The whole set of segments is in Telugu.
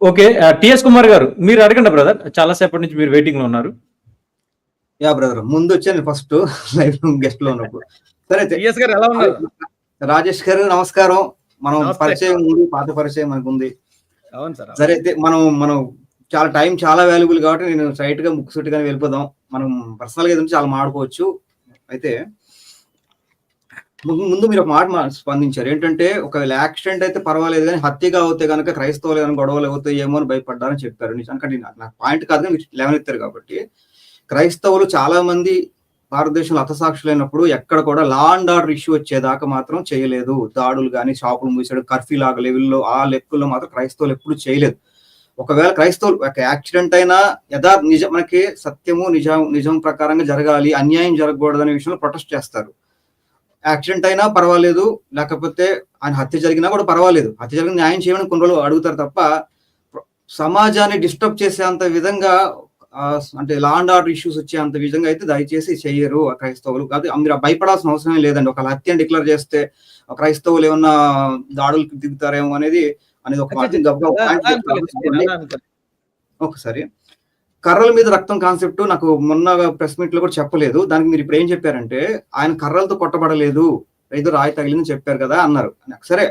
ఓకే టిఎస్ కుమార్ గారు మీరు అడగండి బ్రదర్. చాలా సేపటి నుంచి మీరు వెయిటింగ్లో ఉన్నారు. యా బ్రదర్ ముందు వచ్చాను ఫస్ట్ లైవ్ గెస్ట్లో ఉన్నప్పుడు. సరే టిఎస్ గారు ఎలా ఉన్నారు? రాజేష్ గారు నమస్కారం. మనం. పరిచయం ఉంది పాత పరిచయం మనకు ఉంది. అవును సార్ సరే అయితే మనం మనం చాలా టైం చాలా వాల్యుబుల్ కాబట్టి నేను స్ట్రైట్గా ముక్కుసూటిగానే వెళ్ళిపోదాం. మనం పర్సనల్గా చాలా మాడుకోవచ్చు అయితే ముందు మీరు ఒక మాట స్పందించారు. ఏంటంటే ఒకవేళ యాక్సిడెంట్ అయితే పర్వాలేదు కానీ హత్యగా అవుతే కనుక క్రైస్తవులు ఏమైనా గొడవలు అవుతాయేమో అని భయపడ్డారని చెప్పారు. నిజానికి నాకు పాయింట్ కాదు కానీ మీరు లేవనెత్తారు కాబట్టి. క్రైస్తవులు చాలా మంది భారతదేశంలో హతసాక్షులైనప్పుడు ఎక్కడ కూడా లా అండ్ ఆర్డర్ ఇష్యూ వచ్చేదాకా మాత్రం చేయలేదు. దాడులు కానీ షాపులు మూసాడు కర్ఫ్యూ లాగా లెవెల్లో ఆ లెక్కల్లో మాత్రం క్రైస్తవులు ఎప్పుడు చేయలేదు. ఒకవేళ క్రైస్తవులు ఒక యాక్సిడెంట్ అయినా యథా నిజం మనకి సత్యము నిజం నిజం ప్రకారంగా జరగాలి అన్యాయం జరగకూడదు అనే విషయంలో ప్రొటెస్ట్ చేస్తారు. యాక్సిడెంట్ అయినా పర్వాలేదు లేకపోతే ఆయన హత్య జరిగినా కూడా పర్వాలేదు. హత్య జరిగిన న్యాయం చేయమని కొన్ని రోజులు అడుగుతారు తప్ప సమాజాన్ని డిస్టర్బ్ చేసేంత విధంగా అంటే లా అండ్ ఆర్డర్ ఇష్యూస్ వచ్చేంత విధంగా అయితే దయచేసి చెయ్యరు ఆ క్రైస్తవులు. కాదు మీరు భయపడాల్సిన అవసరం లేదు ఒక హత్య డిక్లేర్ చేస్తే క్రైస్తవులు ఏమన్నా దాడులకు దిగుతారేమో అనేది అనేది ఒక. ఒకసారి కర్రల మీద రక్తం కాన్సెప్ట్ నాకు మొన్న ప్రెస్ మీట్లో కూడా చెప్పలేదు. దానికి మీరు ఇప్పుడు ఏం చెప్పారంటే ఆయన కర్రలతో కొట్టబడలేదు ఏదో రాయి తగిలిందని చెప్పారు కదా అన్నారు. సరే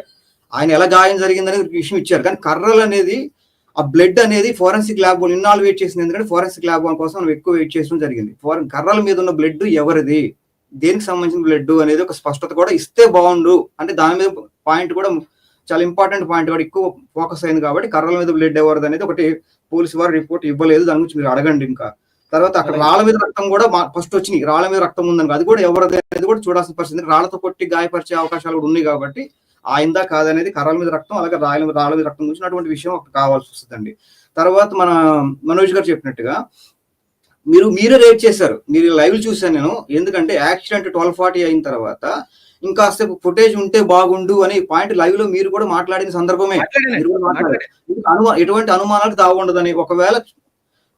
ఆయన ఎలా గాయం జరిగిందని విషయం ఇచ్చారు. కానీ కర్రలు అనేది ఆ బ్లడ్ అనేది ఫోరెన్సిక్ ల్యాబ్ ఇన్నాళ్ళు వెయిట్ చేసింది ఎందుకంటే ఫోరెన్సిక్ ల్యాబ్ కోసం మనం ఎక్కువ వెయిట్ చేయడం జరిగింది. ఫోరెన్ కర్రల మీద ఉన్న బ్లడ్ ఎవరిది? దేనికి సంబంధించిన బ్లడ్ అనేది ఒక స్పష్టత కూడా ఇస్తే బాగుండు. అంటే దాని మీద పాయింట్ కూడా చాలా ఇంపార్టెంట్ పాయింట్ కూడా ఎక్కువ ఫోకస్ అయింది కాబట్టి కర్రల మీద బ్లడ్ ఎవరిది అనేది ఒకటి పోలీసు వారు రిపోర్ట్ ఇవ్వలేదు. దాని గురించి మీరు అడగండి ఇంకా. తర్వాత అక్కడ రాళ్ళ మీద రక్తం కూడా ఫస్ట్ వచ్చినాయి. రాళ్ళ మీద రక్తం ఉందని అది కూడా ఎవరిది అనేది కూడా చూడాల్సిన పరిస్థితి. రాళ్ళతో కొట్టి గాయపరిచే అవకాశాలు కూడా ఉన్నాయి కాబట్టి ఆయిందా కాదనేది కర్రల మీద రక్తం అలాగే రాయల మీద రాళ్ళ మీద రక్తం చూసినటువంటి విషయం ఒకటి కావాల్సి వస్తుందండి. తర్వాత మన మనోజ్ గారు చెప్పినట్టుగా మీరు మీరే రేట్ చేశారు. మీరు లైవ్ చూశాను నేను. ఎందుకంటే యాక్సిడెంట్ ట్వెల్వ్ ఫార్టీ అయిన తర్వాత ఇంకాసేపు ఫుటేజ్ ఉంటే బాగుండు అనే పాయింట్ లైవ్లో మీరు కూడా మాట్లాడిన సందర్భమే. అనుమా ఎటువంటి అనుమానాలు తాగundదని ఒకవేళ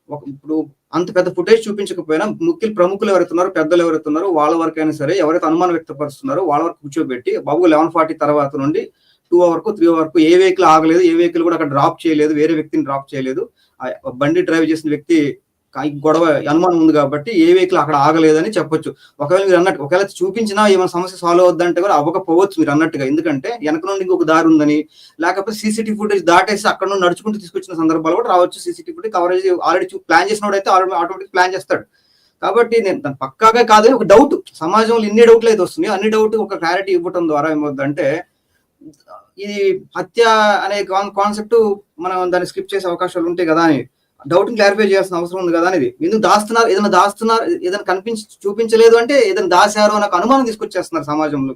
ఒక- ఇప్పుడు అంత పెద్ద ఫుటేజ్ చూపించకపోయినా ముఖ్యులు ప్రముఖులు ఎవరైతున్నారో పెద్దలు ఎవరైతున్నారో వాళ్ళ వరకైనా సరే ఎవరైతే అనుమానం వ్యక్తపరుస్తున్నారో వాళ్ళ వరకు కూర్చోబెట్టి బాబు లెవెన్ ఫార్టీ తర్వాత నుండి టూ వరకు త్రీ వరకు ఏ వెహికల్ ఆగలేదు ఏ వెహికల్ కూడా అక్కడ డ్రాప్ చేయలేదు వేరే వ్యక్తిని డ్రాప్ చేయలేదు. బండి డ్రైవ్ చేసిన వ్యక్తి కా- గొడవ అనుమానం ఉంది కాబట్టి ఏ వెహికల్ అక్కడ ఆగలేదని చెప్పొచ్చు. ఒకవేళ మీరు అన్నట్టు ఒకవేళ చూపించినా ఏమైనా సమస్య సాల్వ్ అవుద్దంటే కూడా అవ్వకపోవచ్చు మీరు అన్నట్టుగా. ఎందుకంటే వెనక నుండి ఇంకొక దారి ఉందని లేకపోతే సీసీటీవీ ఫుటేజ్ దాటేసి అక్కడ నుండి నడుచుకుంటూ తీసుకొచ్చిన సందర్భాలు కూడా రావచ్చు. CCTV footage coverage already plan చేసినోడైతే అయితే ఆటోమేటిక్ ప్లాన్ చేస్తాడు. కాబట్టి నేను దాని పక్కాగా కాదని ఒక డౌట్ సమాజంలో ఇన్ని డౌట్లు అయితే వస్తున్నాయి అన్ని డౌట్ ఒక క్లారిటీ ఇవ్వటం ద్వారా ఏమవుతుందంటే ఇది హత్య అనే కాన్సెప్ట్ మనం దాన్ని స్కిప్ చేసే అవకాశాలు ఉంటాయి కదా అని. డౌట్ క్లారిఫై చేయాల్సిన అవసరం ఉంది కదా అనేది. ఎందుకు దాస్తున్నారు? ఏదైనా దాస్తున్నారు? ఏదైనా కనిపించి చూపించలేదు అంటే ఏదైనా దాశారు నాకు అనుమానం తీసుకొచ్చేస్తున్నారు సమాజంలో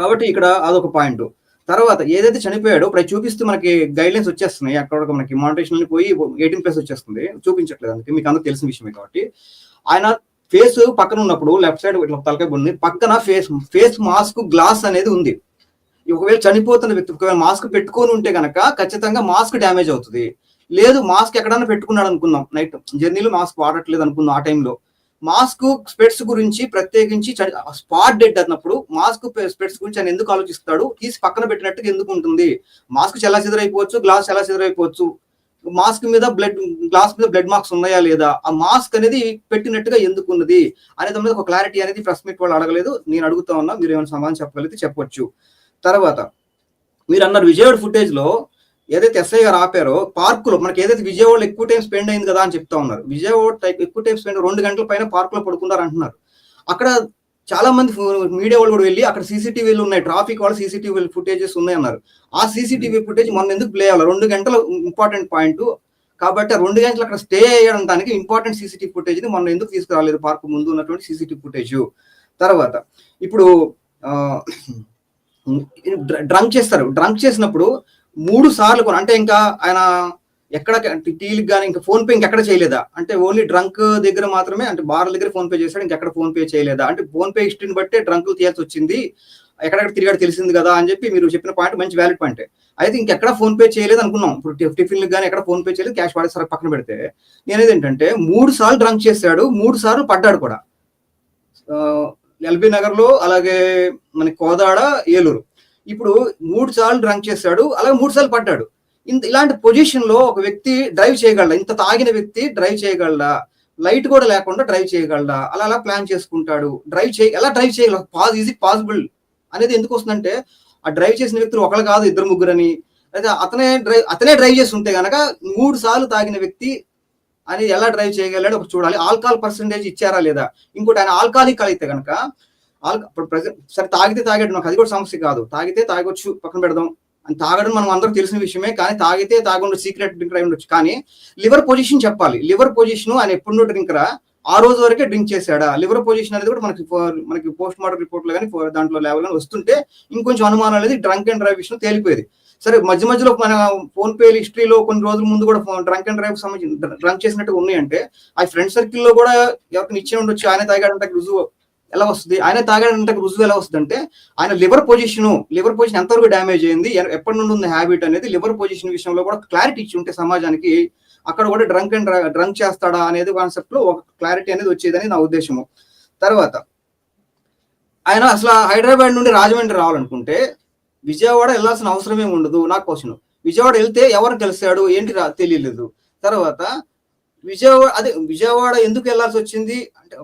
కాబట్టి ఇక్కడ అదొక పాయింట్ తర్వాత ఏదైతే చనిపోయాడో ఇప్పుడు చూపిస్తూ మనకి గైడ్ లైన్స్ వచ్చేస్తున్నాయి. అక్కడ మనకి మానిటేషన్ పోయి ఎయిటీన్ ప్లస్ వచ్చేస్తుంది. చూపించట్లేదు అందుకే మీకు అందరూ తెలిసిన విషయమే కాబట్టి. ఆయన ఫేస్ పక్కన ఉన్నప్పుడు లెఫ్ట్ సైడ్ ఇట్లా తలకాయ ఉంది పక్కన ఫేస్ ఫేస్ మాస్క్ గ్లాస్ అనేది ఉంది. ఒకవేళ చనిపోతున్న వ్యక్తి ఒకవేళ మాస్క్ పెట్టుకొని ఉంటే కనుక ఖచ్చితంగా మాస్క్ డ్యామేజ్ అవుతుంది. లేదు మాస్క్ ఎక్కడన్నా పెట్టుకున్నాడు అనుకుందాం నైట్ జర్నీలో మాస్క్ వాడట్లేదు అనుకుందాం ఆ టైంలో మాస్క్ స్పెట్స్ గురించి ప్రత్యేకించి స్పాట్ డెడ్ అన్నప్పుడు మాస్క్ స్పెట్స్ గురించి ఆయన ఎందుకు ఆలోచిస్తాడు? తీసి పక్కన పెట్టినట్టుగా ఎందుకు ఉంటుంది? మాస్క్ చెల్లా చెదరైపోవచ్చు గ్లాస్ ఎలా చెదరైపోవచ్చు మాస్క్ మీద బ్లడ్ గ్లాస్ మీద బ్లడ్ మార్క్స్ ఉన్నాయా లేదా? ఆ మాస్క్ అనేది పెట్టినట్టుగా ఎందుకు ఉన్నది? అనే దాని మీద ఒక క్లారిటీ అనేది ప్రెస్ మీట్ వాళ్ళు అడగలేదు. నేను అడుగుతా ఉన్నా మీరు ఏమైనా సమాధానం చెప్పగలిగితే చెప్పొచ్చు. తర్వాత మీరు అన్నారు విజయవాడ ఫుటేజ్లో ఏదైతే ఎస్ఐ గారు ఆపారో పార్కులో మనకి ఏదైతే విజయవాడలో ఎక్కువ టైం స్పెండ్ అయింది కదా అని చెప్తా ఉన్నారు. విజయవాడ టైప్ ఎక్కువ టైం స్పెండ్ రెండు గంటల పైన పార్క్లో పడుకున్నారు అంటున్నారు. అక్కడ చాలా మంది మీడియా వాళ్ళు కూడా వెళ్ళి అక్కడ సీసీటీవీలు ఉన్నాయి. ట్రాఫిక్ వాళ్ళు సీసీటీవీ ఫుటేజెస్ ఉన్నాయి అన్నారు ఆ సీసీటీవీ ఫుటేజ్ మనం ఎందుకు ప్లే అవ్వాలి? రెండు గంటల ఇంపార్టెంట్ పాయింట్ కాబట్టి ఆ రెండు గంటలు అక్కడ స్టే అయ్యడానికి ఇంపార్టెంట్ సీసీటీవీ ఫుటేజ్ మనం ఎందుకు తీసుకురాలేదు? పార్క్ ముందు ఉన్నటువంటి సీసీటీవీ ఫుటేజ్ తర్వాత ఇప్పుడు డ్రంక్ చేస్తారు. డ్రంక్ చేసినప్పుడు మూడు సార్లు కొన- అంటే ఇంకా ఆయన ఎక్కడ టీలకు కానీ ఇంకా ఫోన్ పే ఇంకెక్కడ చేయలేదా? అంటే ఓన్లీ డ్రంక్ దగ్గర మాత్రమే అంటే బార్ దగ్గర ఫోన్ పే చేశాడు ఇంకెక్కడ ఫోన్ పే చేయలేదా? అంటే ఫోన్ పే హిస్టరీని బట్టే డ్రంకులు తీయాల్సి వచ్చింది ఎక్కడెక్కడ తిరిగాడు తెలిసింది కదా అని చెప్పి మీరు చెప్పిన పాయింట్ మంచి వ్యాలిడ్ పాయింట్ అయితే ఇంకెక్కడ ఫోన్ పే చేయలేదు అనుకున్నాం. ఇప్పుడు టిఫిన్లకు కానీ ఎక్కడ ఫోన్ పే చేయలేదు క్యాష్ వాడేసారి పక్కన పెడితే. నేనేది ఏంటంటే మూడు సార్లు డ్రంక్ చేశాడు మూడు సార్లు పడ్డాడు కూడా. ఎల్బీ నగర్లో అలాగే మన కోదాడ ఏలూరు. ఇప్పుడు మూడు సార్లు డ్రంక్ చేశాడు అలాగే మూడు సార్లు పడ్డాడు. ఇంత ఇలాంటి పొజిషన్లో ఒక వ్యక్తి డ్రైవ్ చేయగలడా? ఇంత తాగిన వ్యక్తి డ్రైవ్ చేయగలడా? లైట్ కూడా లేకుండా డ్రైవ్ చేయగలడా? అలా అలా ప్లాన్ చేసుకుంటాడు. డ్రైవ్ చేయ ఎలా డ్రైవ్ చేయగల పాజ్ ఈజీ పాసిబుల్ అనేది ఎందుకు వస్తుందంటే ఆ డ్రైవ్ చేసిన వ్యక్తులు ఒకళ్ళు కాదు ఇద్దరు ముగ్గురని. అయితే అతనే డ్రైవ్ అతనే డ్రైవ్ చేసి ఉంటే గనక మూడు సార్లు తాగిన వ్యక్తి అని ఎలా డ్రైవ్ చేయగలడు ఒక చూడాలి. ఆల్కహాల్ పర్సంటేజ్ ఇచ్చారా లేదా? ఇంకోటి ఆయన ఆల్కహాలిక్ అయితే కనుక ఇప్పుడు ప్రజెంట్ సరే తాగితే తాగాడు నాకు అది కూడా సమస్య కాదు. తాగితే తాగొచ్చు పక్కన పెడదాం. అని తాగడం మనం అందరూ తెలిసిన విషయమే కానీ తాగితే తాగుండు సీక్రెట్ డ్రింక్ అయి ఉండొచ్చు. కానీ లివర్ పొజిషన్ చెప్పాలి. లివర్ పొజిషన్ ఆయన ఎప్పుడున్నో డ్రింకరా ఆ రోజు వరకే డ్రింక్ చేశాడా? లివర్ పొజిషన్ అనేది కూడా మనకి మనకి పోస్ట్ మార్టం రిపోర్ట్లో కానీ దాంట్లో లెవెల్ కానీ వస్తుంటే ఇంకొంచెం అనుమానం అనేది డ్రంక్ అండ్ డ్రైవ్ విషయం తేలిపోయేది. సరే మధ్య మధ్యలో మన ఫోన్ పే హిస్టరీలో కొన్ని రోజుల ముందు కూడా డ్రంక్ అండ్ డ్రైవ్ సంబంధించి డ్రంక్ చేసినట్టు ఉన్నాయంటే ఆ ఫ్రెండ్ సర్కిల్లో కూడా ఎవరికి ఇచ్చే ఉండొచ్చు ఆయన తాగాడంటే రుజువు. ఎలా వస్తుంది? ఆయన తాగాడంటే రుజువు ఎలా వస్తుంది అంటే ఆయన లివర్ పొజిషన్ లివర్ పొజిషన్ ఎంతవరకు డ్యామేజ్ అయింది ఎప్పటి నుండి ఉంది హ్యాబిట్ అనేది లివర్ పొజిషన్ విషయంలో కూడా క్లారిటీ ఇచ్చి ఉంటే సమాజానికి అక్కడ కూడా డ్రంక్ అండ్ డ్రంక్ చేస్తాడా అనేది కాన్సెప్ట్లో ఒక క్లారిటీ అనేది వచ్చేదని నా ఉద్దేశము. తర్వాత ఆయన అసలు హైదరాబాద్ నుండి రాజమండ్రి రావాలనుకుంటే విజయవాడ వెళ్ళాల్సిన అవసరం ఏమి ఉండదు? నా క్వశ్చన్. విజయవాడ వెళ్తే ఎవరు కలిశాడు? ఏంటి రా- తెలియలేదు. తర్వాత విజయవాడ అదే విజయవాడ ఎందుకు వెళ్ళాల్సి వచ్చింది? అంటే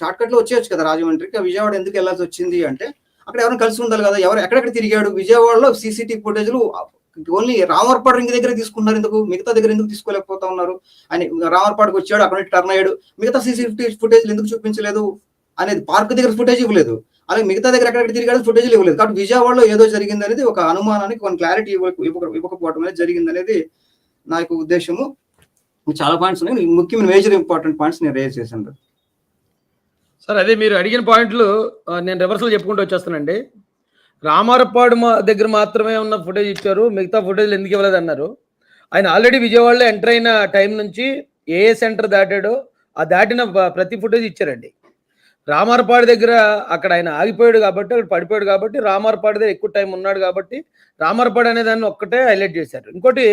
షార్ట్ కట్లో వచ్చేయచ్చు కదా రాజమండ్రికి. విజయవాడ ఎందుకు వెళ్ళాల్సి వచ్చింది అంటే అక్కడ ఎవరైనా కలిసి ఉండాలి కదా. ఎవరు ఎక్కడెక్కడ తిరిగాడు? విజయవాడలో సీసీటీవీ ఫుటేజ్లు ఓన్లీ రామర్పాడు రింగ్ దగ్గర తీసుకున్నారు ఎందుకు? మిగతా దగ్గర ఎందుకు తీసుకోలేకపోతా ఉన్నారు? అని రామర్పాడుకి వచ్చాడు అక్కడ టర్న్ అయ్యాడు. మిగతా సీసీటీవీ ఫుటేజ్ ఎందుకు చూపించలేదు? అనేది పార్క్ దగ్గర ఫుటేజ్ ఇవ్వలేదు. అలాగే మిగతా దగ్గర ఎక్కడెక్కడ తిరిగాడు ఫుటేజ్ ఇవ్వలేదు. కాబట్టి విజయవాడలో ఏదో జరిగింది అనేది ఒక అనుమానానికి కొన్ని క్లారిటీ ఇవ్వకపోవడం అనేది జరిగింది అనేది నా యొక్క ఉద్దేశము. చాలా పాయింట్స్ ఉన్నాయి. ముఖ్యమైన మేజర్ ఇంపార్టెంట్ పాయింట్స్ నేను రేజ్ చేశాను. సార్ అదే మీరు అడిగిన పాయింట్లు నేను రివర్సల్ చెప్పుకుంటూ వచ్చేస్తానండి. రామారపాడు మా దగ్గర మాత్రమే ఉన్న ఫుటేజ్ ఇచ్చారు. మిగతా ఫుటేజ్ ఎందుకు ఇవ్వలేదు అన్నారు. ఆయన ఆల్రెడీ విజయవాడలో ఎంటర్ అయిన టైం నుంచి ఏ సెంటర్ దాటాడో ఆ దాటిన ప్రతి ఫుటేజ్ ఇచ్చారండి. రామారపాడు దగ్గర అక్కడ ఆయన ఆగిపోయాడు కాబట్టి అక్కడ పడిపోయాడు కాబట్టి రామారపాడు దగ్గర ఎక్కువ టైం ఉన్నాడు కాబట్టి రామారపాడు అనే దాన్ని ఒక్కటే హైలైట్ చేశారు. ఇంకోటి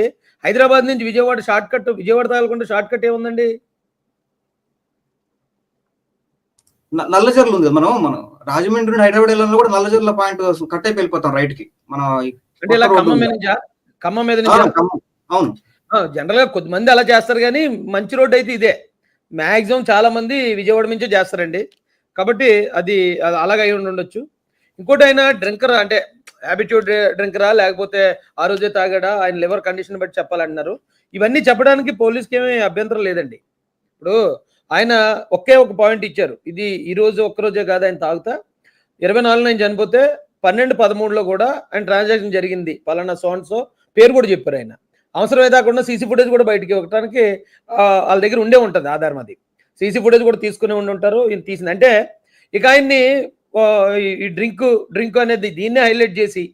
హైదరాబాద్ నుంచి విజయవాడ షార్ట్ కట్ విజయవాడ తాగకుండా షార్ట్ కట్ ఏముందండి న- నల్లజర్లు ఉంది మనం మనం రాజమండ్రి నుండి హైదరాబాద్ వెళ్ళాలని కూడా నల్లజర్ల పాయింట్ కట్ అయిపోయి వెళ్ళిపోతాం రైట్కి. మనం అంటే ఇలా రోడ్డు ఖమ్మం మీద ఖమ్మం అవును, జనరల్గా కొద్దిమంది అలా చేస్తారు కానీ మంచి రోడ్ అయితే ఇదే. మాక్సిమం చాలా మంది విజయవాడ నుంచే చేస్తారండి. కాబట్టి అది అలాగ అయి ఉండి ఉండొచ్చు. ఇంకోటి ఆయన డ్రింకర్ అంటే హ్యాబిట్యూడ్ డ్రింకరా లేకపోతే ఆ రోజే తాగాడా ఆయన లివర్ కండిషన్ బట్టి చెప్పాలంటున్నారు. ఇవన్నీ చెప్పడానికి పోలీస్కి ఏమీ అభ్యంతరం లేదండి. ఇప్పుడు ఆయన ఒకే ఒక పాయింట్ ఇచ్చారు. ఇది ఈ రోజు ఒక్క రోజే కాదు ఆయన తాగుతా. ఇరవై నాలుగున ఆయన చనిపోతే పన్నెండు పదమూడులో కూడా ఆయన ట్రాన్సాక్షన్ జరిగింది. పలానా సోన్సో పేరు కూడా చెప్పారు ఆయన. అవసరమే కాకుండా సీసీ ఫుటేజ్ కూడా బయటికి ఇవ్వటానికి వాళ్ళ దగ్గర ఉండే ఉంటుంది ఆధారం అది సీసీ ఫుటేజ్ కూడా తీసుకునే ఉండి ఉంటారు. ఈయన తీసింది. అంటే ఇక ఆయన్ని ఈ- ఈ డ్రింక్ డ్రింక్ అనేది దీన్నే హైలైట్ చేసి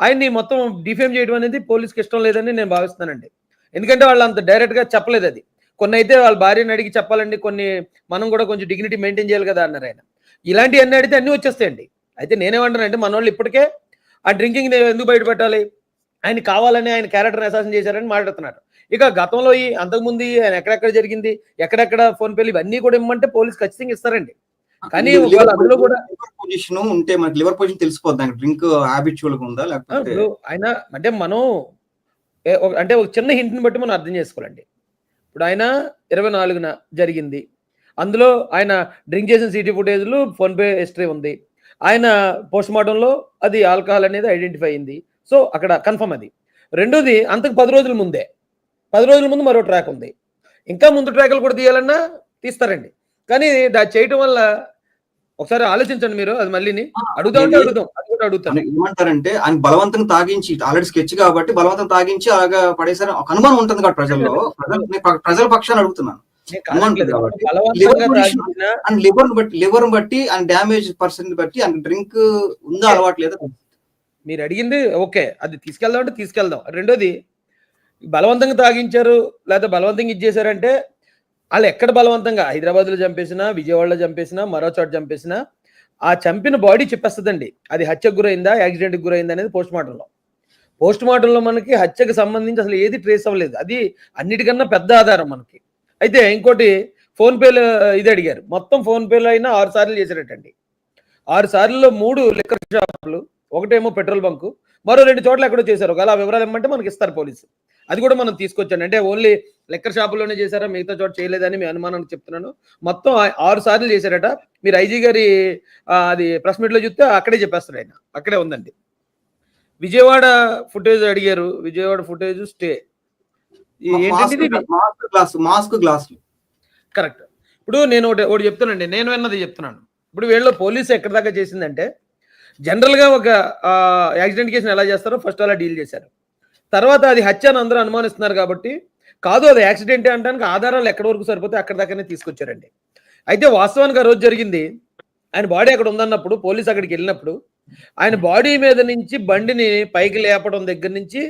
ఆయన్ని మొత్తం డిఫేమ్ చేయడం అనేది పోలీస్కి ఇష్టం లేదని నేను భావిస్తున్నానండి. ఎందుకంటే వాళ్ళు అంత డైరెక్ట్గా చెప్పలేదు అది. కొన్ని అయితే వాళ్ళ భార్యని అడిగి చెప్పాలండి కొన్ని మనం కూడా కొంచెం డిగ్నిటీ మెయింటైన్ చేయాలి కదా అన్నారు ఆయన. ఇలాంటివన్నీ అడిగితే అన్నీ వచ్చేస్తాయండి. అయితే నేనేమంటానంటే మన వాళ్ళు ఇప్పటికే ఆ డ్రింకింగ్ ఎందుకు బయట పెట్టాలి? ఆయన కావాలని ఆయన క్యారెక్టర్ అసాసన్ చేశారని మాట్లాడుతున్నారు. ఇక గతంలో ఈ అంతకుముందు ఆయన ఎక్కడెక్కడ జరిగింది ఎక్కడెక్కడ ఫోన్ పేలు ఇవన్నీ కూడా ఇమ్మంటే పోలీస్ ఖచ్చితంగా ఇస్తారండి. కానీ అందులో కూడా లివర్ పొజిషన్ ఉంటే మనకి లివర్ పొజిషన్ తెలిసిపోద్ది. డ్రింక్ హ్యాబిచువల్ ఉందా? లేకపోతే ఆయన అంటే మనం అంటే ఒక చిన్న హింట్ని బట్టి మనం అర్థం చేసుకోవాలండి. ఇప్పుడు ఆయన ఇరవై నాలుగున జరిగింది. అందులో ఆయన డ్రింక్ చేసిన సిటీ ఫుటేజ్లు ఫోన్పే హిస్టరీ ఉంది. ఆయన పోస్ట్ మార్టంలో అది ఆల్కహాల్ అనేది ఐడెంటిఫై అయింది. సో అక్కడ కన్ఫర్మ్ అది. రెండోది అంతకు పది రోజుల ముందే పది రోజుల ముందు మరో ట్రాక్ ఉంది. ఇంకా ముందు ట్రాక్లు కూడా తీయాలన్నా తీస్తారండి. కానీ దాన్ని చేయటం వల్ల ఒకసారి ఆలోచించండి మీరు అది మళ్ళీని. అడుగుతా ఉంటే అడుగుతాం కూడా అడుగుతాను. ఏమంటారంటే ఆయన బలవంతంగా తాగించి ఆల్రెడీ స్కెచ్ కాబట్టి బలవంతం తాగించి అలాగా పడేసారి ఒక అనుమానం ఉంటుంది కాబట్టి ప్రజల్లో. ప్రజలు నేను ప్ర- ప్రజల పక్షాన్ని అడుగుతున్నాను. అండ్ లివర్ బట్టి లివర్ బట్టి అండ్ డ్యామేజ్ పర్సన్ బట్టి అండ్ డ్రింక్ ఉందా అలవాటు లేదా? మీరు అడిగింది ఓకే అది తీసుకెళ్దాం అంటే తీసుకెళ్దాం. రెండోది బలవంతంగా తాగించారు లేకపోతే బలవంతంగా ఇచ్చేసారంటే వాళ్ళు ఎక్కడ బలవంతంగా? హైదరాబాద్లో చంపేసినా విజయవాడలో చంపేసినా మరో చోట చంపేసినా ఆ చంపిన బాడీ చెప్పేస్తుందండి. అది హత్యకు గురైందా యాక్సిడెంట్కి గురైందా అనేది పోస్ట్ మార్టంలో. పోస్ట్ మార్టంలో మనకి హత్యకు సంబంధించి అసలు ఏది ట్రేస్ అవ్వలేదు. అది అన్నిటికన్నా పెద్ద ఆధారం మనకి. అయితే ఇంకోటి ఫోన్పేలో ఇది అడిగారు. మొత్తం ఫోన్పేలో అయినా ఆరు సార్లు చేశారటండి. ఆరు సార్లు మూడు లిక్కర్ షాపులు ఒకటేమో పెట్రోల్ బంకు మరో రెండు చోట్ల ఎక్కడో చేశారు. ఒకవేళ ఆ వివరాలు ఇమ్మంటే మనకి ఇస్తారు పోలీసు. అది కూడా మనం తీసుకొచ్చాను అంటే ఓన్లీ లెక్కర్ షాపులోనే చేశారా? మిగతా చోట చేయలేదని మీ అనుమానానికి చెప్తున్నాను. మొత్తం ఆరు సార్లు చేశారట. మీరు ఐజీ గారి అది ప్రెస్ మీట్లో చూస్తే అక్కడే చెప్పేస్తారు ఆయన. అక్కడే ఉందండి. విజయవాడ ఫుటేజ్ అడిగారు. Vijayawada footage stay. Mask glass correct. ఇప్పుడు నేను ఒకటి ఒకటి చెప్తానండి. నేను విన్నది చెప్తున్నాను. ఇప్పుడు వీళ్ళు పోలీసు ఎక్కడి దాకా చేసిందంటే జనరల్గా ఒక యాక్సిడెంట్ కేసుని ఎలా చేస్తారో ఫస్ట్ అలా డీల్ చేశారు. తర్వాత అది హత్య అని అందరూ అనుమానిస్తున్నారు కాబట్టి కాదు అది యాక్సిడెంటే అంటానికి ఆధారాలు ఎక్కడి వరకు సరిపోతే అక్కడి దాకానే తీసుకొచ్చారండి. అయితే వాస్తవానికి ఆ రోజు జరిగింది. ఆయన బాడీ అక్కడ ఉందన్నప్పుడు పోలీసు అక్కడికి వెళ్ళినప్పుడు ఆయన బాడీ మీద నుంచి బండిని పైకి లేపడం దగ్గర నుంచి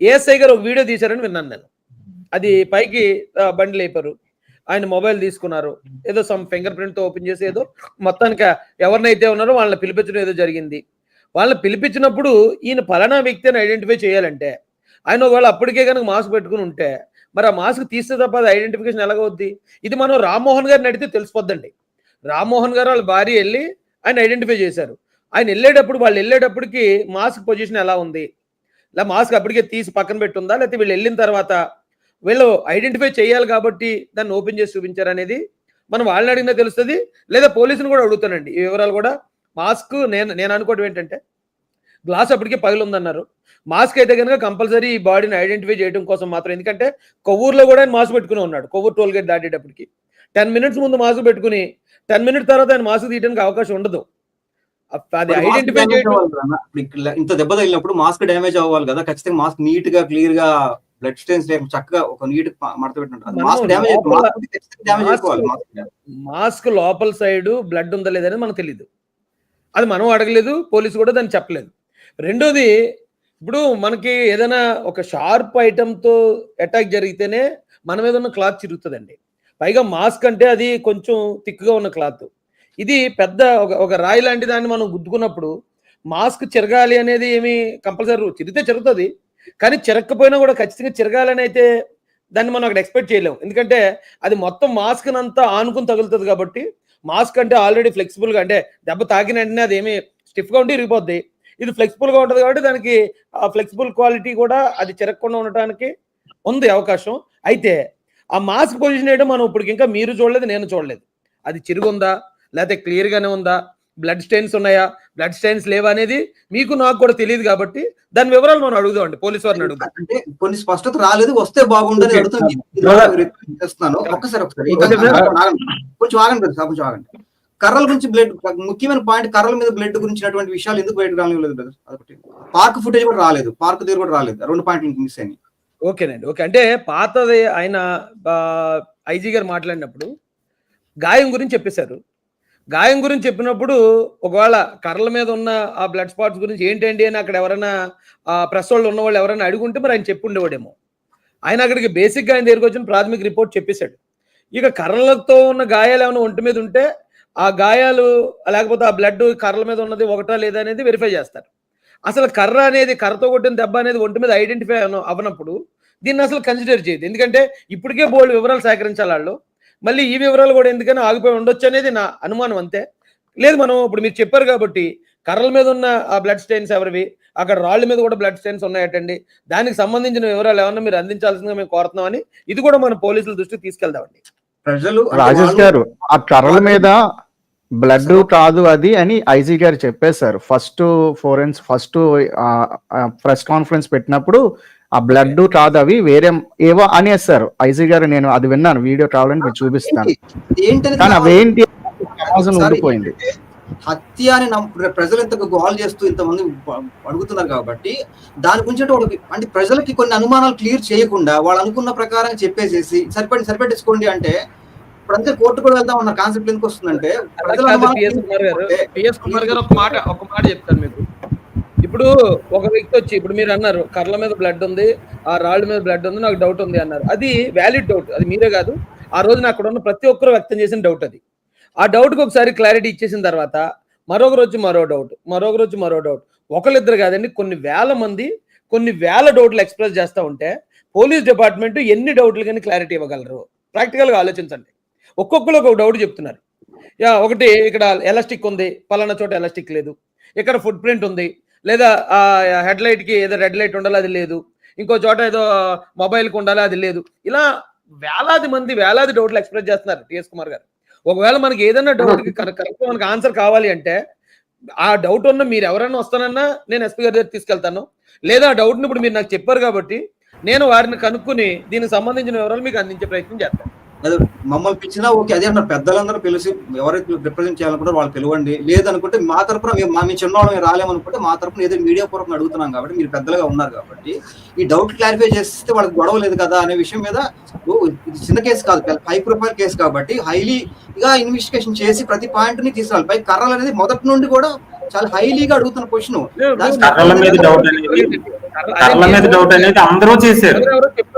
ఏఎస్ఐ గారు ఒక వీడియో తీశారని విన్నాను నేను. అది పైకి బండి లేపారు. ఆయన మొబైల్ తీసుకున్నారు. ఏదో సమ్ ఫింగర్ ప్రింట్తో ఓపెన్ చేసి ఏదో మొత్తానికి ఎవరినైతే ఉన్నారో వాళ్ళని పిలిపించడం ఏదో జరిగింది. వాళ్ళని పిలిపించినప్పుడు ఈయన ఫలానా వ్యక్తిని ఐడెంటిఫై చేయాలంటే ఆయన ఒకవేళ అప్పటికే కనుక మాస్క్ పెట్టుకుని ఉంటే మరి ఆ మాస్క్ తీస్తే తప్ప అది ఐడెంటిఫికేషన్ ఎలాగవుద్ది? ఇది మనం రామ్మోహన్ గారిని అడిగితే తెలిసిపోద్దండి. రామ్మోహన్ గారు వాళ్ళ భార్య వెళ్ళి ఆయన ఐడెంటిఫై చేశారు. ఆయన వెళ్ళేటప్పుడు వాళ్ళు వెళ్ళేటప్పటికి మాస్క్ పొజిషన్ ఎలా ఉంది? ఇలా మాస్క్ అప్పటికే తీసి పక్కన పెట్టుందా? లేకపోతే వీళ్ళు వెళ్ళిన తర్వాత వీళ్ళు ఐడెంటిఫై చేయాలి కాబట్టి దాన్ని ఓపెన్ చేసి చూపించారు అనేది మనం వాళ్ళని అడిగినా తెలుస్తుంది లేదా పోలీసుని కూడా అడుగుతానండి. ఈ వివరాలు కూడా మాస్క్ నేను నేను అనుకోవడం ఏంటంటే గ్లాస్ అప్పటికే పగిలి ఉందన్నారు. మాస్క్ అయితే కనుక కంపల్సరీ ఈ బాడీని ఐడెంటిఫై చేయడం కోసం మాత్రం. ఎందుకంటే కొవ్వూరులో కూడా ఆయన మాస్క్ పెట్టుకుని ఉన్నాడు కొవ్వూరు టోల్ గేట్ దాటేటప్పటికి. టెన్ మినిట్స్ ముందు మాస్క్ పెట్టుకుని టెన్ మినిట్స్ తర్వాత ఆయన మాస్క్ తీయడానికి అవకాశం ఉండదు. అది ఐడెంటిఫై చేయడం ఇంత దెబ్బ తగిలినప్పుడు మాస్క్ డ్యామేజ్ అవ్వాలి కదా. ఖచ్చితంగా మాస్క్ నీట్గా క్లియర్గా బ్లడ్ స్టెయిన్స్ లేకుండా చక్కగా ఒక నీట్ మడత లోపల- మాస్క్ లోపల సైడ్ బ్లడ్ ఉందా లేదని మనకు తెలియదు అది మనం అడగలేదు పోలీసు కూడా దాన్ని చెప్పలేదు. రెండోది ఇప్పుడు మనకి ఏదైనా ఒక షార్ప్ ఐటమ్తో అటాక్ జరిగితేనే మన మీద ఉన్న క్లాత్ చిరుగుతుందండి. పైగా మాస్క్ అంటే అది కొంచెం థిక్గా ఉన్న క్లాత్ ఇది పెద్ద ఒక ఒక రాయి లాంటి దాన్ని మనం గుద్దుకున్నప్పుడు మాస్క్ చిరగాలి అనేది ఏమి కంపల్సరీ చిరిగితే చిరుగుతుంది. కానీ చిరక్కపోయినా కూడా ఖచ్చితంగా చిరగాలని అయితే దాన్ని మనం అక్కడ ఎక్స్పెక్ట్ చేయలేము ఎందుకంటే అది మొత్తం మాస్క్ అంతా ఆనుకుని తగులుతుంది కాబట్టి మాస్క్ అంటే ఆల్రెడీ ఫ్లెక్సిబుల్గా అంటే దెబ్బ తాకిన వెంటనే అది ఏమి స్టిఫ్గా ఉండి ఇరిగిపోద్ది. ఇది ఫ్లెక్సిబుల్గా ఉంటుంది కాబట్టి దానికి ఆ ఫ్లెక్సిబుల్ క్వాలిటీ కూడా అది చిరక్కుండా ఉండటానికి ఉంది అవకాశం. అయితే ఆ మాస్క్ పొజిషన్ వేయడం మనం ఇప్పటికి ఇంకా మీరు చూడలేదు నేను చూడలేదు. అది చిరుగుందా లేకపోతే క్లియర్ గానే ఉందా? బ్లడ్ స్టెయిన్స్ ఉన్నాయా? బ్లడ్ స్టెయిన్స్ లేవా అనేది మీకు నాకు కూడా తెలియదు కాబట్టి దాని వివరాలు మనం అడుగుదాం అండి. పోలీసు వారిని అడుగుదాం. అంటే కొన్ని స్పష్టత రాలేదు వస్తే బాగుండని Okay. అడుగుతాను. Brother. రిక్వెస్ట్ చేస్తున్నాను. ఒక్కసారి ఒకసారి. కొంచెం ఆగండి. brother, కొంచెం ఆగండి. కర్రల గురించి బ్లడ్ ముఖ్యమైన పాయింట్ కర్రల మీద బ్లడ్ గురించినటువంటి విషయాలు ఎందుకు బయటకు రాలేదు బ్రదర్? అదొకటి పార్క్ ఫుటేజ్ కూడా రాలేదు. పార్క్ దగ్గర కూడా రాలేదు. రెండు పాయింట్లు మిస్ అయినాయి. ఓకేనండి ఓకే. అంటే పాతది ఆయన ఐజీ గారు మాట్లాడినప్పుడు గాయం గురించి చెప్పేశారు. గాయం గురించి చెప్పినప్పుడు ఒకవేళ కర్రల మీద ఉన్న ఆ బ్లడ్ స్పాట్స్ గురించి ఏంటండి అని అక్కడ ఎవరైనా ఆ ప్రెస్ వాళ్ళు ఉన్న వాళ్ళు ఎవరైనా అడుగుంటే మరి ఆయన చెప్పి ఉండేవాడేమో ఆయన అక్కడికి బేసిక్గా ఆయన దగ్గరికి వచ్చిన ప్రాథమిక రిపోర్ట్ చెప్పేశాడు. ఇక కర్రలతో ఉన్న గాయాలు ఏమైనా ఒంటి మీద ఉంటే ఆ గాయాలు లేకపోతే ఆ బ్లడ్ కర్రల మీద ఉన్నది ఒకటా లేదా అనేది వెరిఫై చేస్తారు. అసలు కర్ర అనేది కర్రతో కొట్టిన దెబ్బ అనేది ఒంటి మీద ఐడెంటిఫై అవనప్పుడు దీన్ని అసలు కన్సిడర్ చేయదు ఎందుకంటే ఇప్పటికే బోల్డ్ వివరాలు సేకరించాలి వాళ్ళు. మళ్ళీ ఈ వివరాలు కూడా ఎందుకని ఆగిపోయి ఉండొచ్చు అనేది నా అనుమానం అంతే. లేదు మనం ఇప్పుడు మీరు చెప్పారు కాబట్టి కర్రల మీద ఉన్న ఆ బ్లడ్ స్టెయిన్స్ ఎవరివి? అక్కడ రాళ్ళ మీద కూడా బ్లడ్ స్టెయిన్స్ ఉన్నాయటండి. దానికి సంబంధించిన వివరాలు ఏమన్నా మీరు అందించాల్సిందిగా మేము కోరుతున్నామని ఇది కూడా మన పోలీసుల దృష్టికి తీసుకెళ్దామండి. ప్రజలు రాజేష్ గారు ఆ కర్రల మీద బ్లడ్ కాదు అది అని ఐజీ గారు చెప్పేశారు. ఫస్ట్ ఫోరెన్స్ ఫస్ట్ ప్రెస్ కాన్ఫరెన్స్ పెట్టినప్పుడు ఆ బ్లడ్ కాదు అవి వేరే ఏవో అనేసారు ఐజీ గారు నేను అది విన్నాను. వీడియో కావాలని మీకు చూపిస్తాను. కానీ అవేంటి? ఉండిపోయింది. హత్య అని ప్రజలు ఇంత గోల్ చేస్తూ ఇంతమంది అడుగుతున్నారు కాబట్టి దాని గురించి అంటే వాళ్ళకి అంటే ప్రజలకి కొన్ని అనుమానాలు క్లియర్ చేయకుండా వాళ్ళు అనుకున్న ప్రకారం చెప్పేసేసి సరిపడి సరిపెట్టేసుకోండి అంటే ఇప్పుడు అంతే కోర్టు కూడా వెళ్దాం అన్న కాన్సెప్ట్ ఎందుకు వస్తుందంటే ప్రజల కాదు అనుమానాలు పిఎస్ కుమార్ గారు ఉంటే పిఎస్ కుమార్ గారు ఒక మాట ఒక మాట చెప్తాను మీకు. ఇప్పుడు ఒక వ్యక్తి వచ్చి ఇప్పుడు మీరు అన్నారు కర్ల మీద బ్లడ్ ఉంది ఆ రాళ్ళ మీద బ్లడ్ ఉంది నాకు డౌట్ ఉంది అన్నారు. అది వ్యాలిడ్ డౌట్ అది మీరే కాదు. ఆ రోజున అక్కడ ఉన్న ప్రతి ఒక్కరు వ్యక్తం చేసిన డౌట్ అది. ఆ డౌట్కి ఒకసారి క్లారిటీ ఇచ్చేసిన తర్వాత మరొక రోజు మరో డౌట్ మరొక రోజు మరో డౌట్ ఒకళ్ళిద్దరు కాదండి కొన్ని వేల మంది కొన్ని వేల డౌట్లు ఎక్స్ప్రెస్ చేస్తూ ఉంటే పోలీస్ డిపార్ట్మెంట్ ఎన్ని డౌట్లు కానీ క్లారిటీ ఇవ్వగలరు? ప్రాక్టికల్గా ఆలోచించండి. ఒక్కొక్కరు ఒక డౌట్ చెప్తున్నారు. యా ఒకటి ఇక్కడ ఎలాస్టిక్ ఉంది పలానా చోట ఎలాస్టిక్ లేదు. ఇక్కడ ఫుట్ ప్రింట్ ఉంది లేదా ఆ హెడ్ లైట్కి ఏదో రెడ్ లైట్ ఉండాలి అది లేదు. ఇంకో చోట ఏదో మొబైల్కి ఉండాలి అది లేదు. ఇలా వేలాది మంది వేలాది డౌట్లు ఎక్స్ప్రెస్ చేస్తున్నారు టిఎస్ కుమార్ గారు. ఒకవేళ మనకి ఏదైనా డౌట్కి కరెక్ట్ మనకి ఆన్సర్ కావాలి అంటే ఆ డౌట్ ఉన్న మీరు ఎవరైనా వస్తానన్నా నేను ఎస్పీ గారి దగ్గర తీసుకెళ్తాను. లేదా ఆ డౌట్ని ఇప్పుడు మీరు నాకు చెప్పారు కాబట్టి నేను వారిని కనుక్కుని దీనికి సంబంధించిన వివరాలు మీకు అందించే ప్రయత్నం చేస్తాను. అదే మమ్మల్ని పిలిచినా ఓకే అదే అంటారు పెద్దలందరూ పిలిచి ఎవరైతే రిప్రజెంట్ చేయాలనుకుంటారో వాళ్ళు పిలవండి. లేదనుకుంటే మా తరపున మేము మా మీ చిన్నవాళ్ళం మేము రాలేమనుకుంటే మా తరపున ఏదో మీడియా పూర్వకం అడుగుతున్నాం కాబట్టి మీరు పెద్దలుగా ఉన్నారు కాబట్టి ఈ డౌట్ క్లారిఫై చేస్తే వాళ్ళకి గొడవ లేదు కదా అనే విషయం మీద ఓ, ఇది చిన్న కేసు కాదు హై ప్రొఫైల్ కేసు కాబట్టి హైలీగా ఇన్వెస్టిగేషన్ చేసి ప్రతి పాయింట్ని తీసుకురావాలి పై కర్రలు అనేది మొదటి నుండి కూడా చాలా హైలీగా అడుగుతున్న క్వశ్చన్ కర్రల మీద డౌట్ అనేది కర్రల మీద డౌట్ అనేది అందరూ చేశారు.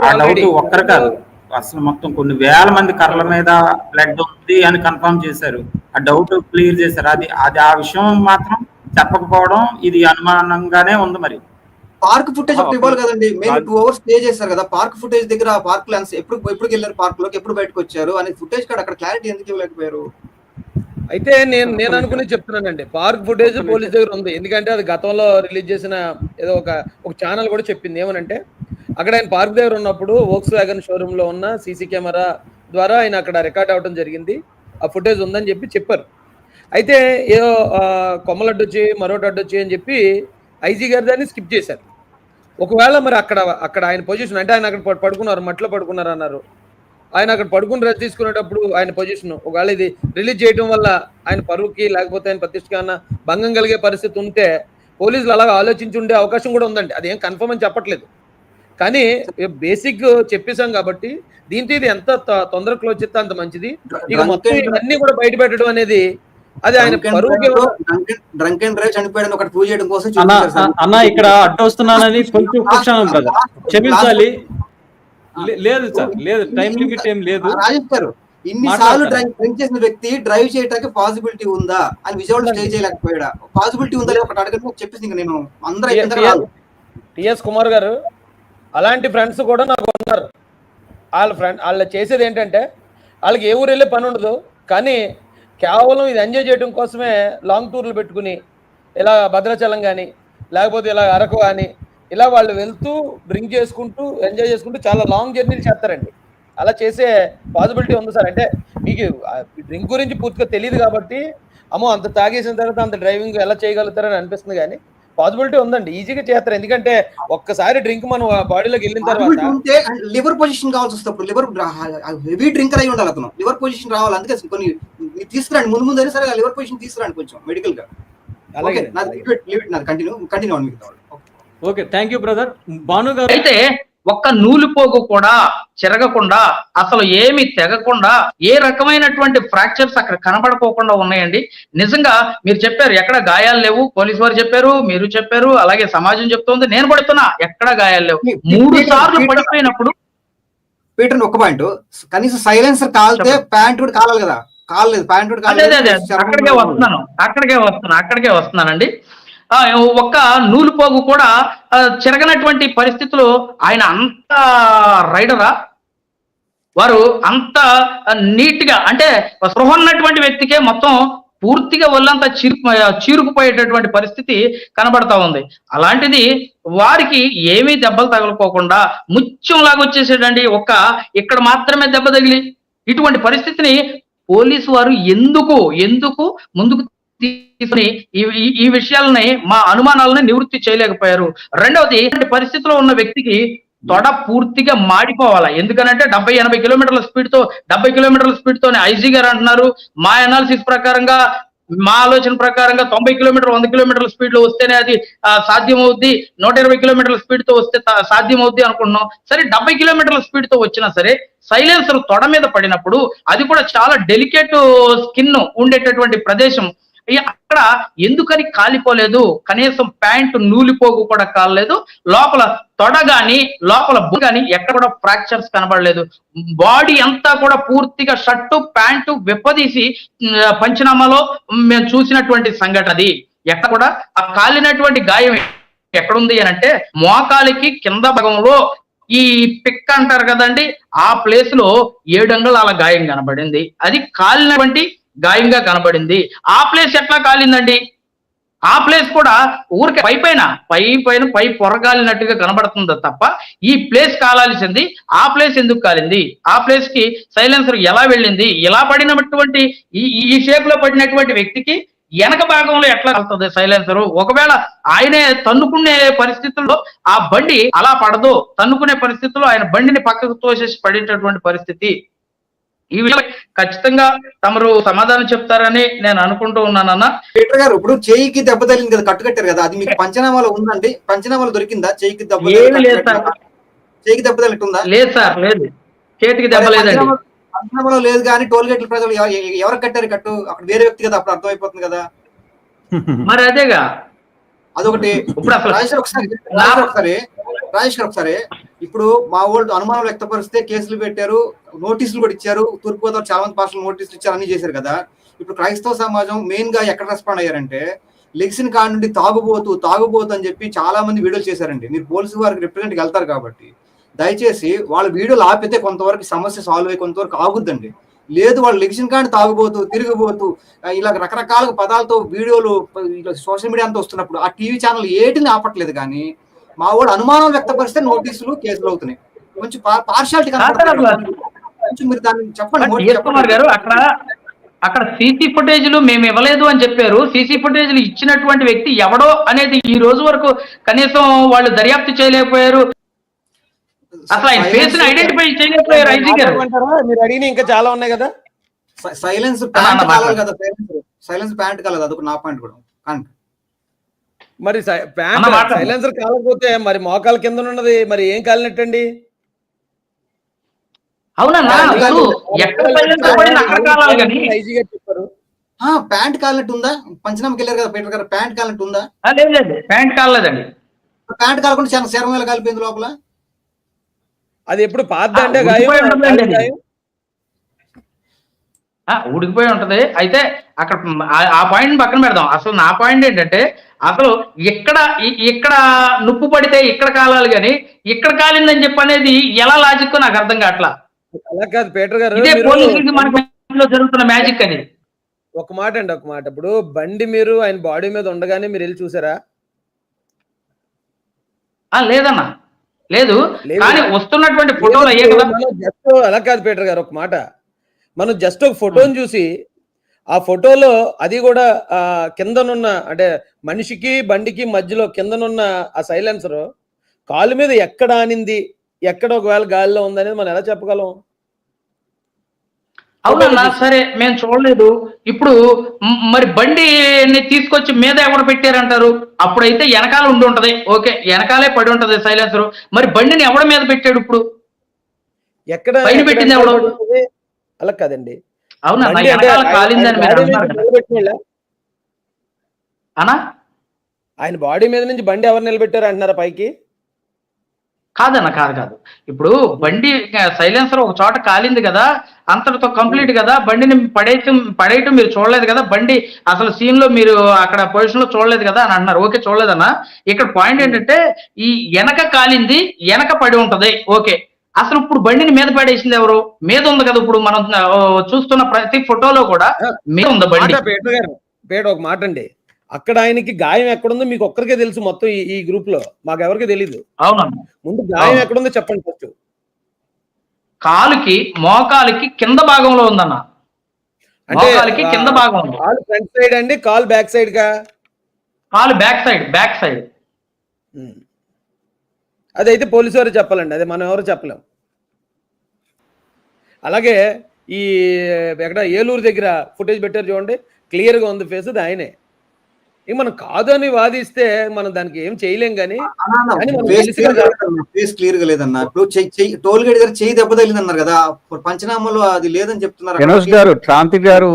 ఆ డౌట్. ఒక్కరు కాదు. అసలు మొత్తం కొన్ని వేల మంది కర్రల మీద బ్లడ్ ఉంది అని కన్ఫర్మ్ చేశారు. ఆ డౌట్ క్లియర్ చేశారు. అది అది ఆ విషయం మాత్రం చెప్పకపోవడం ఇది అనుమానంగానే ఉంది మరి. పార్క్ ఫుటేజ్ ఒకటి ఇవ్వాలి కదండి. మేము కాదు. టూ అవర్స్ స్టే చేశారు కదా. పార్క్ ఫుటేజ్ దగ్గర ఆ పార్క్ లెన్స్ ఎప్పుడు ఎప్పుడు వెళ్ళారు పార్క్లోకి? ఎప్పుడు బయటకు వచ్చారు? అనే ఫుటేజ్ కాడ అక్కడ క్లారిటీ ఎందుకు ఇవ్వలేకపోయారు? అయితే నేను నేను అనుకుని చెప్తున్నానండి. పార్క్ ఫుటేజ్ పోలీస్ దగ్గర ఉంది. ఎందుకంటే అది గతంలో రిలీజ్ చేసిన ఏదో ఒక ఒక ఛానల్ కూడా చెప్పింది. ఏమనంటే అక్కడ ఆయన పార్క్ దగ్గర ఉన్నప్పుడు వోక్స్ వ్యాగన్ షోరూమ్లో ఉన్న సీసీ కెమెరా ద్వారా ఆయన అక్కడ రికార్డ్ అవ్వడం జరిగింది. ఆ ఫుటేజ్ ఉందని చెప్పి చెప్పారు. అయితే ఏదో కొమ్మలు అడ్డొచ్చి వచ్చి అడ్డొచ్చి అని చెప్పి ఐజీ గారి దాన్ని స్కిప్ చేశారు. ఒకవేళ మరి అక్కడ అక్కడ ఆయన పొజిషన్ అంటే ఆయన అక్కడ పడుకున్నారు మట్లో పడుకున్నారు అన్నారు. ఆయన అక్కడ పడుకుని రెస్ట్ తీసుకునేటప్పుడు ఆయన పొజిషన్ ఒకవేళ ఇది రిలీజ్ చేయడం వల్ల ఆయన పరువుకి లేకపోతే ఆయన ప్రతిష్టకి అన్న భంగం కలిగే పరిస్థితి ఉంటే పోలీసులు అలాగ ఆలోచించి ఉండే అవకాశం కూడా ఉందండి. అదేం కన్ఫర్మ్ అని చెప్పట్లేదు. కానీ బేసిక్ చెప్పేశాం కాబట్టి దీంతో ఇది ఎంత త- తొందరగా క్లోజ్ చేస్తే అంత మంచిది. ఇక మొత్తం ఇవన్నీ కూడా బయట పెట్టడం అనేది అది ఆయన డ్రంక్ అండ్ డ్రైవ్ చనిపోయాడని ఒకటి ప్రూవ్ చేయడం కోసం అన్న ఇక్కడ అడ్డు వస్తున్నానని కొంచెం కూర్చున్నాం బ్రదర్ క్షమించాలి. లే- లేదు సార్ లేదు. టైం లిమిట్ ఏం లేదు. రాజేష్ గారు ఇన్ని సార్లు డ్రింక్ చేసిన వ్యక్తి డ్రైవ్ చేయడానికి పాసిబిలిటీ ఉందా? అని విజయవాడ స్టే చేయలేకపోయాడా? పాసిబిలిటీ ఉందా? లేదా ఒకటి అడగడం. చెప్పేసి ఇంకా నేను అందరూ. టిఎస్ కుమార్ గారు అలాంటి ఫ్రెండ్స్ కూడా నాకు ఉన్నారు. వాళ్ళ ఫ్రెండ్ వాళ్ళు చేసేది ఏంటంటే వాళ్ళకి ఏ ఊరు వెళ్ళే పని ఉండదు కానీ కేవలం ఇది ఎంజాయ్ చేయడం కోసమే లాంగ్ టూర్లు పెట్టుకుని ఇలా భద్రాచలం కానీ లేకపోతే ఇలా అరకు కానీ ఇలా వాళ్ళు వెళ్తూ డ్రింక్ చేసుకుంటూ ఎంజాయ్ చేసుకుంటూ చాలా లాంగ్ జర్నీలు చేస్తారండి. అలా చేసే పాసిబిలిటీ ఉంది సార్. అంటే మీకు డ్రింక్ గురించి పూర్తిగా తెలియదు కాబట్టి అమ్మో అంత తాగేసిన తర్వాత అంత డ్రైవింగ్ ఎలా చేయగలుగుతారని అనిపిస్తుంది కానీ పాసిబిలిటీ ఉందండి. ఈజీగా చేస్తారు. ఎందుకంటే ఒక్కసారి డ్రింక్ మనం బాడీలోకి వెళ్ళిన తర్వాత ఉంటే లివర్ పొజిషన్ కావాల్సి వస్తే అప్పుడు లివర్ హెవీ డ్రింకర్ అయి ఉండాలి అతను. లివర్ పొజిషన్ రావాలి. అందుకే కొన్ని మీరు తీసుకురండి. ముందు ముందు అయినా సరే లివర్ పొజిషన్ తీసుకురండి కొంచెం మెడికల్గా అలాగే. Continue continue. Okay thank you brother. Bhanu garu అయితే ఒక్క నూలుపోగు కూడా చెరగకుండా అసలు ఏమి తెగకుండా ఏ రకమైనటువంటి ఫ్రాక్చర్స్ అక్కడ కనబడుకోకుండా ఉన్నాయండి. నిజంగా మీరు చెప్పారు ఎక్కడ గాయాలు లేవు పోలీసు వారు చెప్పారు మీరు చెప్పారు అలాగే సమాజం చెప్తోంది నేను పడుతున్నా ఎక్కడ గాయాలు లేవు. మూడు సార్లు పడిపోయినప్పుడు పీటర్ ఒక్క పాయింట్. కనీసం సైలెన్సర్ కాలితే ప్యాంట్ కూడా కాలాలి కదా. కాలేదు ప్యాంట్ కూడా అక్కడికే వస్తున్నాను అక్కడికే వస్తున్నాను అక్కడికే వస్తున్నానండి. ఒక్క నూలు పోగు కూడా చిరగనటువంటి చెరగనటువంటి పరిస్థితులు ఆయన అంత రైడరా? వారు అంత నీట్గా అంటే స్పృహ ఉన్నటువంటి వ్యక్తికే మొత్తం పూర్తిగా ఒళ్ళంతా చీరు చీరుకుపోయేటటువంటి పరిస్థితి కనబడతా ఉంది. అలాంటిది వారికి ఏమీ దెబ్బలు తగలకోకుండా ముత్యంలాగా వచ్చేసేటండి ఒక్క ఇక్కడ మాత్రమే దెబ్బ తగిలి. ఇటువంటి పరిస్థితిని పోలీసు వారు ఎందుకు ఎందుకు ముందుకు తీసుకుని ఈ ఈ- విషయాలని మా అనుమానాలను నివృత్తి చేయలేకపోయారు. రెండవది ఇలాంటి పరిస్థితిలో ఉన్న వ్యక్తికి తొడ పూర్తిగా మాడిపోవాలా? ఎందుకనంటే డెబ్బై ఎనభై కిలోమీటర్ల స్పీడ్తో డెబ్బై కిలోమీటర్ల స్పీడ్ తోనే ఐజీ గారు అంటున్నారు. మా అనాలిసిస్ ప్రకారంగా మా ఆలోచన ప్రకారంగా తొంభై కిలోమీటర్ వంద కిలోమీటర్ల స్పీడ్లో వస్తేనే అది సాధ్యం సాధ్యమవుద్ది. నూట ఇరవై కిలోమీటర్ల స్పీడ్తో వస్తే సాధ్యమవుద్ది అనుకుంటున్నాం. సరే డెబ్బై కిలోమీటర్ల స్పీడ్తో వచ్చినా సరే సైలెన్సర్ తొడ మీద పడినప్పుడు అది కూడా చాలా డెలికేట్ స్కిన్ ఉండేటటువంటి ప్రదేశం. అక్కడ ఎందుకని కాలిపోలేదు? కనీసం ప్యాంటు నూలిపోగు కూడా కాలేదు. లోపల తొడ గాని లోపల బు గాని ఎక్కడ కూడా ఫ్రాక్చర్స్ కనబడలేదు. బాడీ అంతా కూడా పూర్తిగా షర్టు ప్యాంటు విప్పదీసి పంచనామాలో మేము చూసినటువంటి సంఘటన అది. ఎక్కడ కూడా ఆ కాలినటువంటి గాయం ఎక్కడుంది అని అంటే మోకాలికి కింద భాగంలో ఈ పిక్ అంటారు కదండి ఆ ప్లేస్లో ఏడు అంగుళాల గాయం కనబడింది. అది కాలినటువంటి గాయంగా కనబడింది. ఆ ప్లేస్ ఎట్లా కాలిందండి? ఆ ప్లేస్ కూడా ఊరికే పై పైన పై పైన పై పొరగాలినట్టుగా కనబడుతుంది తప్ప ఈ ప్లేస్ కాలాల్సింది ఆ ప్లేస్ ఎందుకు కాలింది? ఆ ప్లేస్కి సైలెన్సర్ ఎలా వెళ్ళింది? ఇలా పడినటువంటి ఈ ఈ షేప్లో పడినటువంటి వ్యక్తికి వెనక భాగంలో ఎట్లా వెళ్తుంది సైలెన్సర్? ఒకవేళ ఆయనే తన్నుకునే పరిస్థితుల్లో ఆ బండి అలా పడదు. తన్నుకునే పరిస్థితుల్లో ఆయన బండిని పక్కకు తోసేసి పడేటటువంటి పరిస్థితి ఈ విషయం ఖచ్చితంగా తమరు సమాధానం చెప్తారని నేను అనుకుంటూ ఉన్నానన్న పీటర్ గారు ఇప్పుడు చేయికి దెబ్బ తగిలింది కదా కట్టు కట్టారు కదా అది మీకు పంచనామాలో ఉందండి? పంచనామాలో దొరికిందా? చేయికి దెబ్బ లేదు సార్. చేయికి దెబ్బ తగిలిట్టుందా లేదు సార్ లేదు. చేతికి దెబ్బ లేదండి. పంచనామాలో లేదు కానీ టోల్ గేట్ల ప్రజలు ఎవ- ఎ- ఎవరికి కట్టారు కట్టు? అక్కడ వేరే వ్యక్తి కదా అప్పుడు అర్థమైపోతుంది కదా. మరి అదేగా. అదొకటి. ఇప్పుడు అసలు ఒకసారి రాజేష్ గారు ఒకసారి ఒకసారి ఇప్పుడు మా వాళ్ళు అనుమానం వ్యక్తపరిస్తే కేసులు పెట్టారు నోటీసులు కూడా ఇచ్చారు తూర్పుగోదావరి చాలా మంది భాషలు నోటీసులు ఇచ్చారు అన్ని చేశారు కదా. ఇప్పుడు క్రైస్తవ సమాజం మెయిన్గా ఎక్కడ రెస్పాండ్ అయ్యారంటే లెగ్సిన్ కాడ నుండి తాగుబోతు తాగుబోతు అని చెప్పి చాలా మంది వీడియోలు చేశారండి. మీరు పోలీసు వారికి రిప్రజెంట్ వెళ్తారు కాబట్టి. దయచేసి వాళ్ళ వీడియోలు ఆపితే కొంతవరకు సమస్య సాల్వ్ అయ్యి కొంతవరకు ఆగుద్దండి. లేదు వాళ్ళు లెగ్సిన్ కాండి తాగుబోతూ తిరిగిపోతూ ఇలా రకరకాల పదాలతో వీడియోలు సోషల్ మీడియా అంతా వస్తున్నప్పుడు ఆ టీవీ ఛానల్ ఏటిని ఆపట్లేదు కానీ మా వాడు అనుమానం వ్యక్తపరిస్తే నోటీసులు కేసులు అవుతున్నాయి. కొంచెం పార్షాలిటీ కొంచెం మీరు దాన్ని చెప్పండి గారు అక్కడ అక్కడ సీసీ ఫుటేజ్లు మేము ఇవ్వలేదు అని చెప్పారు. సీసీ ఫుటేజ్లు ఇచ్చినటువంటి వ్యక్తి ఎవడో అనేది ఈ రోజు వరకు కనీసం వాళ్ళు దర్యాప్తు చేయలేకపోయారు. అసలు ఆయన ఫేస్ని ఐడెంటిఫై చేయలేకపోయారు ఐజీ గారు? మీరు అడిగిన ఇంకా చాలా ఉన్నాయి కదా. సైలెన్స్ ప్యాంట్ కాలేదు కదా సైలెన్స్ సైలెన్స్ ప్యాంట్ కాలేదు అదొక నా పాయింట్ కూడా. కానీ మరి. సైలెన్సర్ కాలకపోతే మరి మోకాల కింద ఉన్నది మరి ఏం కాలినట్టండి? ప్యాంట్ కాలినట్టు ఉందా? పంచనామకి వెళ్ళారు కదా పీటర్ గారు ప్యాంట్ కాలినట్టు ఉందా? ప్యాంట్ కాలేదండి ప్యాంట్ కాలకుండా వేల కాలిపోయింది లోపల. అది ఎప్పుడు పాత అంటే గాయం? ఉడికిపోయి ఉంటది. అయితే అక్కడ ఆ- పాయింట్ పక్కన పెడదాం. అసలు నా పాయింట్ ఏంటంటే అసలు ఇక్కడ ఇక్కడ నుప్పు పడితే ఇక్కడ కాలాలి కానీ ఇక్కడ కాలిందని చెప్పి అనేది ఎలా లాజిక్ నాకు అర్థం కావట్లా? అలా కాదు పీటర్ గారు ఇదే మీరు పోలీసులకి మన లో జరుగుతున్న మ్యాజిక్ అది ఒక మాట అండి ఒక మాట. ఇప్పుడు బండి మీరు ఆయన బాడీ మీద ఉండగానే మీరు వెళ్ళి చూసారా? ఆ లేదన్నా. లేదు. కానీ వస్తున్నటువంటి ఫోటోలు అలా కాదు పీటర్ గారు ఒక మాట. మనం జస్ట్ ఒక ఫోటోని చూసి ఆ ఫోటోలో అది కూడా ఆ కిందనున్న అంటే మనిషికి బండికి మధ్యలో కిందనున్న ఆ సైలెన్సర్ కాలు మీద ఎక్కడ ఆనింది ఎక్కడ ఒకవేళ గాలిలో ఉందనేది మనం ఎలా చెప్పగలం? అవునన్నా సరే మేము చూడలేదు. ఇప్పుడు మరి బండిని తీసుకొచ్చి మీద ఎవరు పెట్టారంటారు? అప్పుడైతే వెనకాల ఉండి ఉంటది. ఓకే వెనకాలే పడి ఉంటది సైలెన్సర్ మరి బండిని ఎవడ మీద పెట్టాడు ఇప్పుడు? ఎక్కడ పైన ఎక్కడ పెట్టింది ఎవడు? అలా కాదండి. ఆయన- బాడీ మీద నుంచి బండి ఎవరు నిలబెట్టారు అంటున్నారా పైకి? కాదన్న కాదు కాదు. ఇప్పుడు బండి సైలెన్సర్ ఒక చోట కాలింది కదా అంతటితో కంప్లీట్ కదా బండిని పడేయటం పడేయటం మీరు చూడలేదు కదా బండి అసలు సీన్లో మీరు అక్కడ పొజిషన్లో చూడలేదు కదా అని అంటున్నారు. ఓకే చూడలేదన్న? ఇక్కడ పాయింట్ ఏంటంటే ఈ వెనక కాలింది వెనక పడి ఉంటది. ఓకే. అసలు ఇప్పుడు బండిని మీద పడేసింది ఎవరు? మీద ఉంది కదా ఇప్పుడు మనం చూస్తున్న ప్రతి ఫోటోలో కూడా మీద ఉంది బండి. పీటర్ ఒక మాట అండి. అక్కడ ఆయనకి గాయం ఎక్కడుందో మీకు ఒక్కరికే తెలుసు మొత్తం ఈ- గ్రూప్లో. మాకు ఎవరికి తెలియదు అవునన్న ముందు గాయం. ఎక్కడుందో చెప్పండి ఫస్ట్ కాలుకి మోకాలికి కింద భాగంలో ఉందన్న. అంటే కింద భాగం ఉంది కాల్ ఫ్రంట్ సైడ్ అండి కాల్ బ్యాక్ సైడ్గా కాలు బ్యాక్ సైడ్ బ్యాక్ సైడ్. అదైతే పోలీసు వారు చెప్పాలండి అదే మనం ఎవరు చెప్పలేం. అలాగే ఈ ఎక్కడ ఏలూరు దగ్గర ఫుటేజ్ పెట్టారు చూడండి క్లియర్గా ఉంది ఫేస్ అది ఆయనే. ఇక మనం కాదు అని వాదిస్తే మనం దానికి ఏం చేయలేం కానీ ఫేస్ క్లియర్గా లేదన్న ఇప్పుడు టోల్ గేట్ దగ్గర చెయ్యి దెబ్బ తగిలింది అన్నారు కదా పంచనామాలో అది లేదని చెప్తున్నారు గారు క్రాంతి గారు